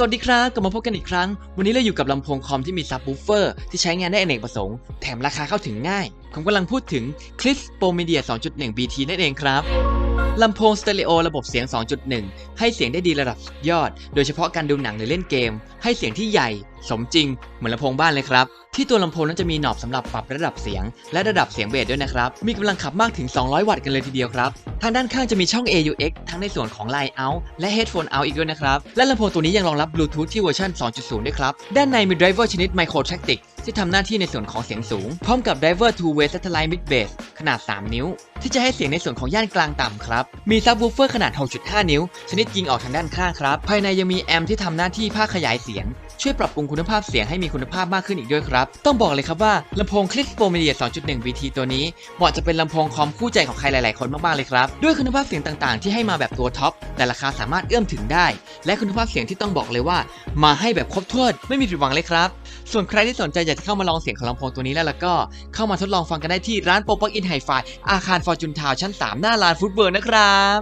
สวัสดีครับกลับมาพบกันอีกครั้ง วันนี้เราอยู่กับลำโพงคอมที่มีซับวูฟเฟอร์ที่ใช้งานได้อเนกประสงค์ แถมราคาเข้าถึงง่าย ผมกำลังพูดถึง c l i s p o Media 2.1 BT นั่นเองครับ ลำโพงสเตอริโอระบบเสียง 2.1 ให้เสียงได้ดีระดับยอด โดยเฉพาะการดูหนังหรือเล่นเกม ให้เสียงที่ใหญ่ สมจริง เหมือนลำโพงบ้านเลยครับ ที่ตัวลำโพงนั้นจะมีหนอบสำหรับปรับระดับเสียง และระดับเสียงเบสด้วยนะครับ มีกำลังขับมากถึง 200 วัตต์กันเลยทีเดียวครับ ทางด้านข้างจะมีช่อง AUX ทั้งในส่วนของ Line Out และ Headphone Out อีกด้วยนะครับ และลำโพงตัวนี้ยังรองรับ Bluetooth ที่เวอร์ชัน2.0 ด้วยครับ ด้านในมี driver ชนิด Micro Tactic ที่ทำหน้าที่ในส่วนของเสียงสูง พร้อมกับ driver two way satellite mid bass ขนาด 3 นิ้ว ที่จะให้เสียงในส่วนของย่านกลางต่ำครับ มี subwoofer ขนาด 6.5 นิ้ว ชนิดยิงออกทางด้านข้างครับ ภายในยังมีแอมป์ที่ทำหน้าที่ภาคขยายเสียง ช่วยปรับปรุงคุณภาพเสียงให้มีคุณภาพมากขึ้นอีกด้วยครับ ต้องบอกเลยครับว่าลำโพง c l i p o Media 2.1 BT ตัวนี้เหมาะจะเป็นลำโพงคอมคู่ใจของใครหลาย ๆ คนมาก ๆ เลยครับ ด้วยคุณภาพเสียงต่าง ๆ ที่ให้มาแบบตัวท็อปแต่ราคาสามารถเอื้อมถึงได้ และคุณภาพเสียงที่ต้องบอกเลยว่า มาให้แบบครบถ้วนไม่มีผิดหวังเลยครับ ส่วนใครที่สนใจอยากจะเข้ามาลองเสียงของลำโพงตัวนี้แล้วล่ะก็เข้ามาทดลองฟังกันได้ที่ร้านโปรปักอินไฮไฟอาคารฟอร์จูนทาวชั้น 3 หน้าลานฟุตเบิร์นะครับ